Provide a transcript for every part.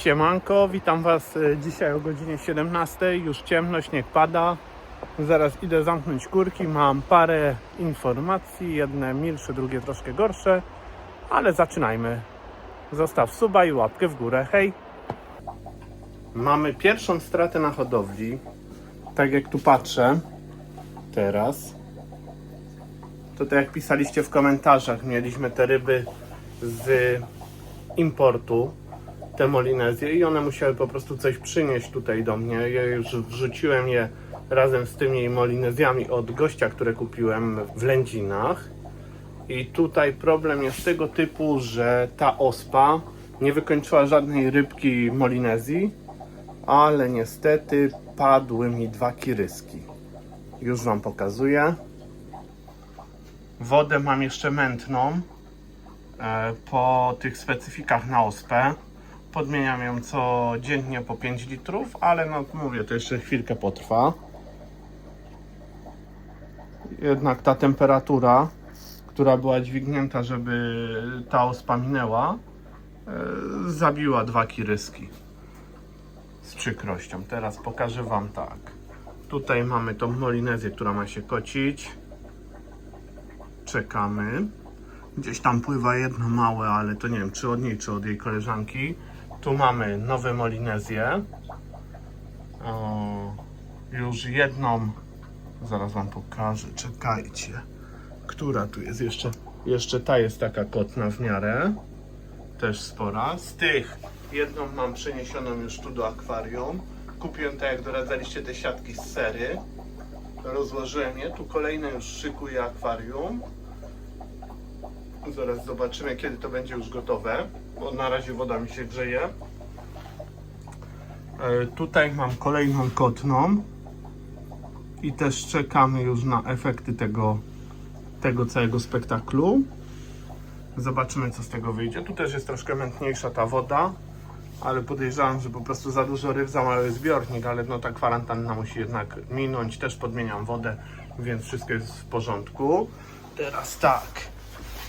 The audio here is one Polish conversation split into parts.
Siemanko, witam Was e, dzisiaj o godzinie 17. Już ciemno, śnieg pada. Zaraz idę zamknąć kurki. Mam parę informacji, jedne milsze, drugie troszkę gorsze, ale zaczynajmy. Zostaw suba i łapkę w górę. Hej! Mamy pierwszą stratę na hodowli. Tak jak tu patrzę teraz. To tak jak pisaliście w komentarzach, mieliśmy te ryby z importu te Molinezje i one musiały po prostu coś przynieść tutaj do mnie. Ja już wrzuciłem je razem z tymi Molinezjami od gościa, które kupiłem w Lędzinach. I tutaj problem jest tego typu, że ta ospa nie wykończyła żadnej rybki Molinezji, ale niestety padły mi dwa kiryski. Już Wam pokazuję. Wodę mam jeszcze mętną e, po tych specyfikach na ospę. Podmieniam ją codziennie po 5 litrów, ale no mówię, to jeszcze chwilkę potrwa. Jednak ta temperatura, która była dźwignięta, żeby ta ospa minęła, e, zabiła dwa kiryski. Z przykrością. Teraz pokażę Wam tak. Tutaj mamy tą molinezję, która ma się kocić. Czekamy. Gdzieś tam pływa jedno małe, ale to nie wiem, czy od niej, czy od jej koleżanki. Tu mamy nowe Molinezje. O, już jedną, zaraz Wam pokażę, czekajcie. Która tu jest jeszcze? Jeszcze ta jest taka kotna w miarę. Też spora. Z tych jedną mam przeniesioną już tu do akwarium. Kupiłem tak jak doradzaliście te siatki z sery. Rozłożyłem je. Tu kolejne już szykuję akwarium. Zaraz zobaczymy, kiedy to będzie już gotowe, bo na razie woda mi się grzeje. E, Tutaj mam kolejną kotną i też czekamy już na efekty tego, tego całego spektaklu. Zobaczymy, co z tego wyjdzie. Tu też jest troszkę mętniejsza ta woda, ale podejrzewam, że po prostu za dużo ryb, za mały zbiornik, ale no ta kwarantanna musi jednak minąć. Też podmieniam wodę, więc wszystko jest w porządku. Teraz tak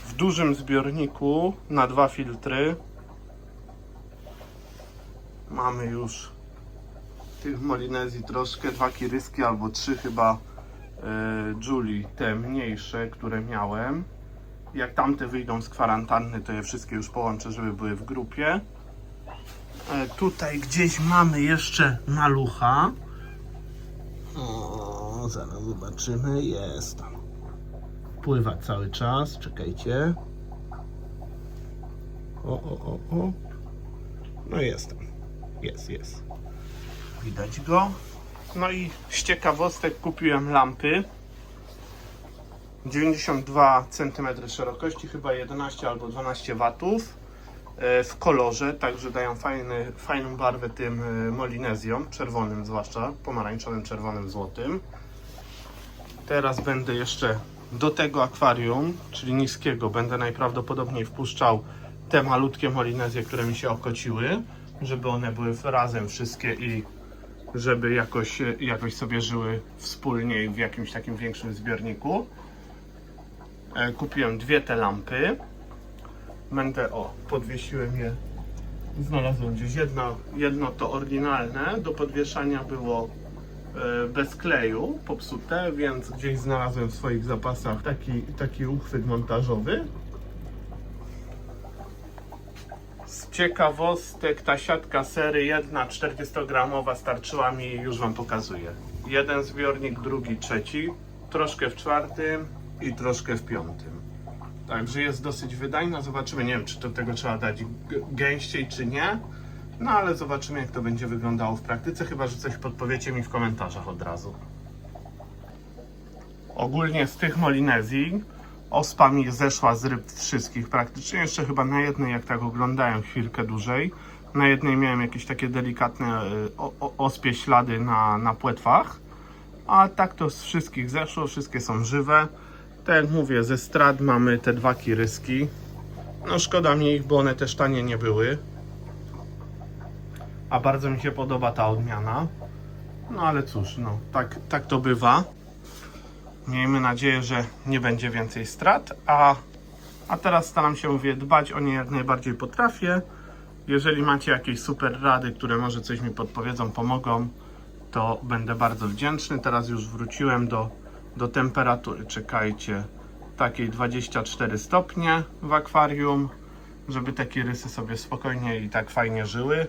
w dużym zbiorniku na dwa filtry mamy już tych Molinezji troszkę, dwa kiryski albo trzy chyba e, Julie, te mniejsze, które miałem. Jak tamte wyjdą z kwarantanny, to je wszystkie już połączę, żeby były w grupie. E, tutaj gdzieś mamy jeszcze malucha. O, zaraz zobaczymy, jest pływa cały czas. Czekajcie. O, o, o, o. No jest tam. Jest, jest. Widać go. No i z ciekawostek kupiłem lampy. 92 cm szerokości, chyba 11 albo 12 watów e, w kolorze, także dają fajny, fajną barwę tym e, molinezjom, czerwonym zwłaszcza, pomarańczowym, czerwonym, złotym. Teraz będę jeszcze do tego akwarium, czyli niskiego, będę najprawdopodobniej wpuszczał te malutkie molinezje, które mi się okociły, żeby one były razem wszystkie i żeby jakoś, jakoś sobie żyły wspólnie w jakimś takim większym zbiorniku. E, Kupiłem dwie te lampy. Będę, o, podwiesiłem je. Znalazłem gdzieś jedno, jedno to oryginalne, do podwieszania było e, bez kleju, popsute, więc gdzieś znalazłem w swoich zapasach taki, taki uchwyt montażowy. Z ciekawostek ta siatka sery jedna 40-gramowa starczyła mi, już Wam pokazuję. Jeden zbiornik, drugi, trzeci, troszkę w czwartym i troszkę w piątym. Także jest dosyć wydajna, zobaczymy, nie wiem czy do tego trzeba dać gęściej czy nie. No ale zobaczymy jak to będzie wyglądało w praktyce, chyba że coś podpowiecie mi w komentarzach od razu. Ogólnie z tych Molinezji ospa mi zeszła z ryb wszystkich praktycznie, jeszcze chyba na jednej jak tak oglądają chwilkę dłużej. Na jednej miałem jakieś takie delikatne y, o, o, ospie ślady na, na płetwach. A tak to z wszystkich zeszło, wszystkie są żywe. Tak jak mówię, ze strat mamy te dwa kiryski. No szkoda mi ich, bo one też tanie nie były a bardzo mi się podoba ta odmiana. No ale cóż, no tak, tak to bywa. Miejmy nadzieję, że nie będzie więcej strat, a, a teraz staram się mówię, dbać o nie jak najbardziej potrafię. Jeżeli macie jakieś super rady, które może coś mi podpowiedzą, pomogą, to będę bardzo wdzięczny. Teraz już wróciłem do, do temperatury. Czekajcie, takiej 24 stopnie w akwarium, żeby takie rysy sobie spokojnie i tak fajnie żyły.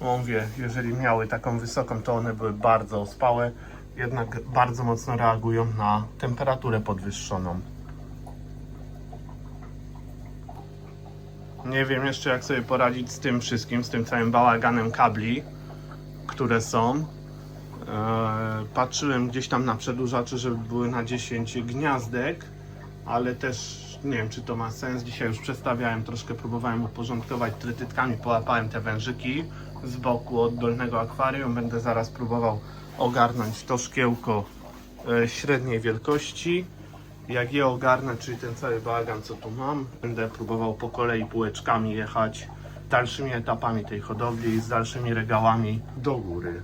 Mówię, jeżeli miały taką wysoką, to one były bardzo ospałe, jednak bardzo mocno reagują na temperaturę podwyższoną. Nie wiem jeszcze jak sobie poradzić z tym wszystkim, z tym całym bałaganem kabli, które są. Eee, patrzyłem gdzieś tam na przedłużacze, żeby były na 10 gniazdek, ale też nie wiem czy to ma sens. Dzisiaj już przestawiałem, troszkę próbowałem uporządkować trytytkami, połapałem te wężyki z boku od dolnego akwarium. Będę zaraz próbował ogarnąć to szkiełko e, średniej wielkości. Jak je ogarnę, czyli ten cały bałagan, co tu mam, będę próbował po kolei półeczkami jechać dalszymi etapami tej hodowli, z dalszymi regałami do góry.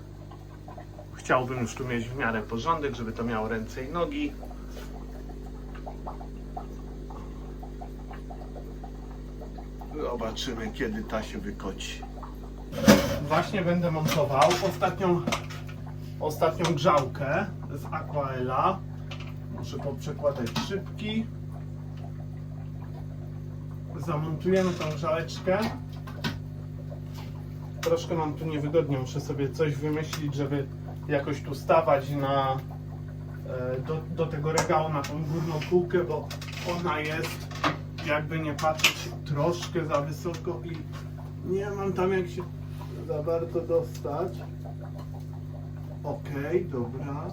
Chciałbym już tu mieć w miarę porządek, żeby to miało ręce i nogi. Zobaczymy, kiedy ta się wykoci. Właśnie będę montował ostatnią, ostatnią grzałkę z Aquaela. Muszę poprzekładać szybki. Zamontujemy tą grzałeczkę. Troszkę mam tu niewygodnie, muszę sobie coś wymyślić, żeby jakoś tu stawać na, e, do, do tego regału, na tą górną półkę, bo ona jest, jakby nie patrzeć, troszkę za wysoko i nie mam tam jak się za bardzo dostać. Okej, dobra.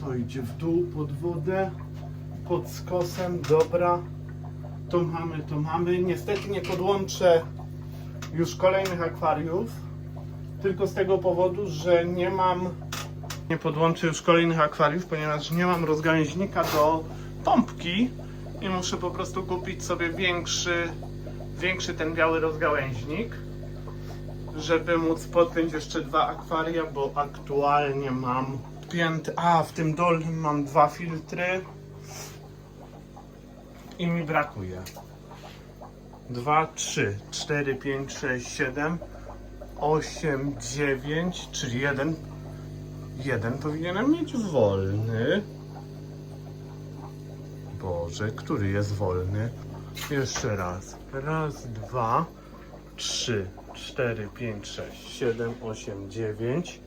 To idzie w dół pod wodę, pod skosem, dobra. To mamy, to mamy. Niestety nie podłączę już kolejnych akwariów, tylko z tego powodu, że nie mam, nie podłączę już kolejnych akwariów, ponieważ nie mam rozgałęźnika do pompki i muszę po prostu kupić sobie większy, większy ten biały rozgałęźnik żeby móc podpiąć jeszcze dwa akwaria, bo aktualnie mam pięty. A, w tym dolnym mam dwa filtry i mi brakuje. 2, 3, 4, 5, 6, 7, 8, 9, czyli jeden. Jeden powinienem mieć wolny. Boże, który jest wolny? Jeszcze raz. Raz, dwa, trzy, cztery, pięć, sześć, siedem, osiem, dziewięć.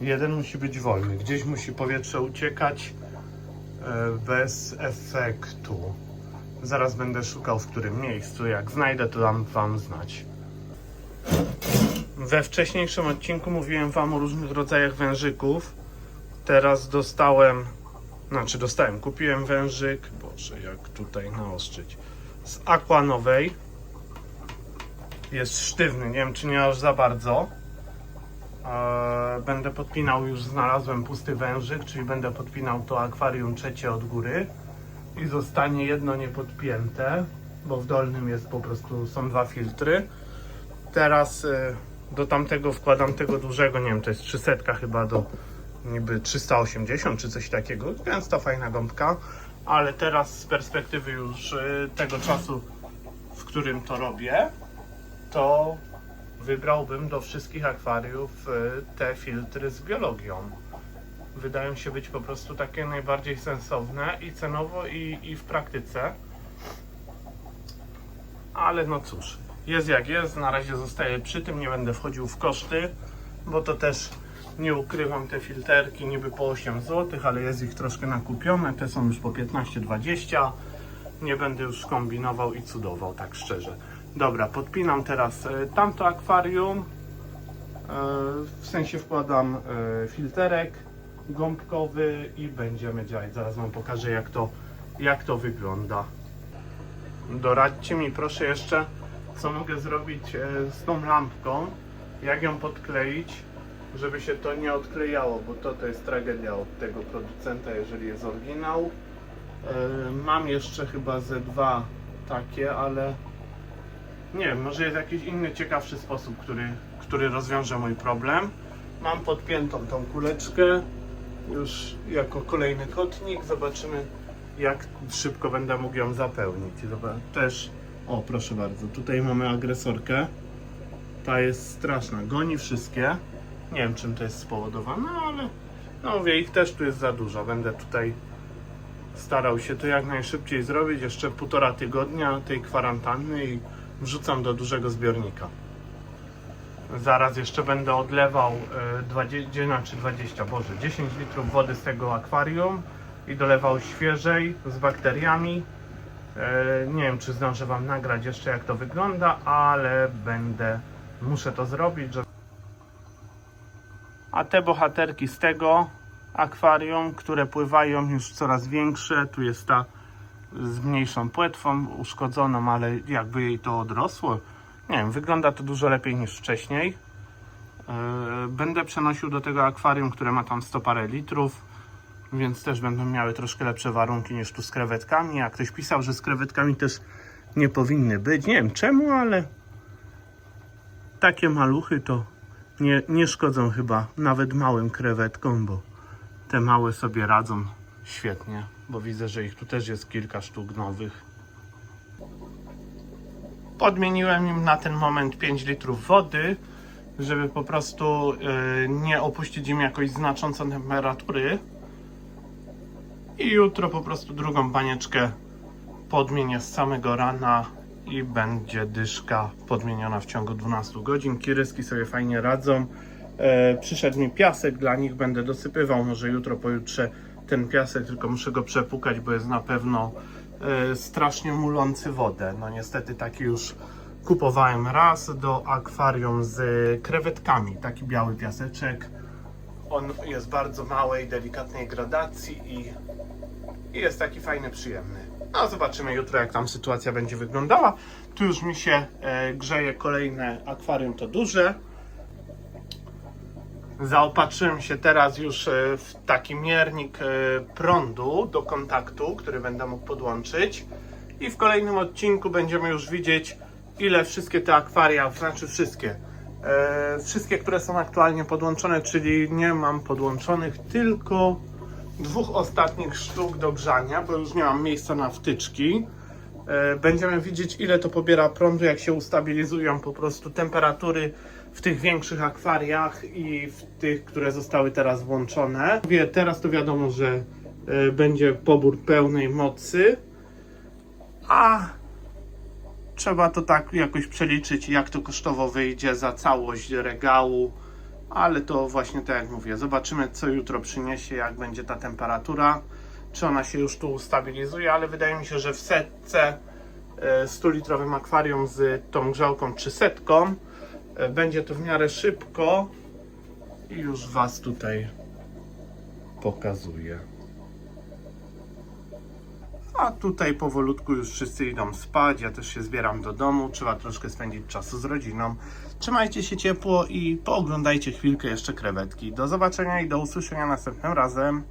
Jeden musi być wolny. Gdzieś musi powietrze uciekać e, bez efektu. Zaraz będę szukał w którym miejscu. Jak znajdę, to dam Wam znać. We wcześniejszym odcinku mówiłem Wam o różnych rodzajach wężyków. Teraz dostałem, znaczy dostałem, kupiłem wężyk, boże jak tutaj naostrzyć, z Aquanowej. Jest sztywny, nie wiem czy nie aż za bardzo. Eee, Będę podpinał, już znalazłem pusty wężyk, czyli będę podpinał to akwarium trzecie od góry i zostanie jedno niepodpięte, bo w dolnym jest po prostu, są dwa filtry. Teraz e, do tamtego wkładam tego dużego, nie wiem, to jest 300 chyba do niby 380 czy coś takiego, gęsta fajna gąbka, ale teraz z perspektywy już e, tego czasu, w którym to robię, to wybrałbym do wszystkich akwariów e, te filtry z biologią. Wydają się być po prostu takie najbardziej sensowne i cenowo i, i w praktyce. Ale no cóż, jest jak jest, na razie zostaję przy tym, nie będę wchodził w koszty, bo to też nie ukrywam te filterki niby po 8 zł, ale jest ich troszkę nakupione, te są już po 15-20. Nie będę już kombinował i cudował, tak szczerze. Dobra, podpinam teraz e, tamto akwarium. E, W sensie wkładam e, filterek gąbkowy i będziemy działać. Zaraz Wam pokażę jak to, jak to wygląda. Doradźcie mi proszę jeszcze, co mogę zrobić z tą lampką. Jak ją podkleić, żeby się to nie odklejało, bo to, to jest tragedia od tego producenta, jeżeli jest oryginał. Mam jeszcze chyba ze dwa takie, ale nie może jest jakiś inny, ciekawszy sposób, który, który rozwiąże mój problem. Mam podpiętą tą kuleczkę już jako kolejny kotnik. Zobaczymy, jak szybko będę mógł ją zapełnić. Też, o proszę bardzo, tutaj mamy agresorkę. Ta jest straszna, goni wszystkie. Nie wiem czym to jest spowodowane, ale no mówię, ich też tu jest za dużo. Będę tutaj starał się to jak najszybciej zrobić. Jeszcze półtora tygodnia tej kwarantanny i wrzucam do dużego zbiornika. Zaraz jeszcze będę odlewał e, 20, znaczy 20, Boże, 10 litrów wody z tego akwarium i dolewał świeżej z bakteriami. E, Nie wiem, czy zdążę Wam nagrać jeszcze jak to wygląda, ale będę, muszę to zrobić. Że... A te bohaterki z tego akwarium, które pływają już coraz większe, tu jest ta z mniejszą płetwą uszkodzoną, ale jakby jej to odrosło. Nie wiem, wygląda to dużo lepiej niż wcześniej. Yy, Będę przenosił do tego akwarium, które ma tam 100 parę litrów, więc też będą miały troszkę lepsze warunki niż tu z krewetkami. A ktoś pisał, że z krewetkami też nie powinny być. Nie wiem czemu, ale takie maluchy to nie, nie szkodzą chyba nawet małym krewetkom, bo te małe sobie radzą świetnie, bo widzę, że ich tu też jest kilka sztuk nowych. Podmieniłem im na ten moment 5 litrów wody, żeby po prostu y, nie opuścić im jakoś znacząco temperatury. I jutro po prostu drugą banieczkę podmienię z samego rana i będzie dyszka podmieniona w ciągu 12 godzin. Kiryski sobie fajnie radzą. E, przyszedł mi piasek dla nich, będę dosypywał może jutro, pojutrze ten piasek, tylko muszę go przepukać, bo jest na pewno e, strasznie mulący wodę. No niestety taki już kupowałem raz do akwarium z krewetkami, taki biały piaseczek. On jest bardzo małej, delikatnej gradacji i, i jest taki fajny, przyjemny. No zobaczymy jutro jak tam sytuacja będzie wyglądała. Tu już mi się e, grzeje kolejne akwarium, to duże. Zaopatrzyłem się teraz już e, w taki miernik e, prądu do kontaktu, który będę mógł podłączyć. I w kolejnym odcinku będziemy już widzieć, ile wszystkie te akwaria, znaczy wszystkie, e, wszystkie, które są aktualnie podłączone, czyli nie mam podłączonych tylko dwóch ostatnich sztuk do grzania, bo już nie mam miejsca na wtyczki. Będziemy widzieć, ile to pobiera prądu, jak się ustabilizują po prostu temperatury w tych większych akwariach i w tych, które zostały teraz włączone. Wie, teraz to wiadomo, że e, będzie pobór pełnej mocy, a trzeba to tak jakoś przeliczyć, jak to kosztowo wyjdzie za całość regału. Ale to właśnie tak jak mówię, zobaczymy co jutro przyniesie, jak będzie ta temperatura, czy ona się już tu ustabilizuje, ale wydaje mi się, że w setce 100-litrowym akwarium z tą grzałką 300 e, będzie to w miarę szybko i już Was tutaj pokazuję. A tutaj powolutku już wszyscy idą spać, ja też się zbieram do domu, trzeba troszkę spędzić czasu z rodziną. Trzymajcie się ciepło i pooglądajcie chwilkę jeszcze krewetki. Do zobaczenia i do usłyszenia następnym razem.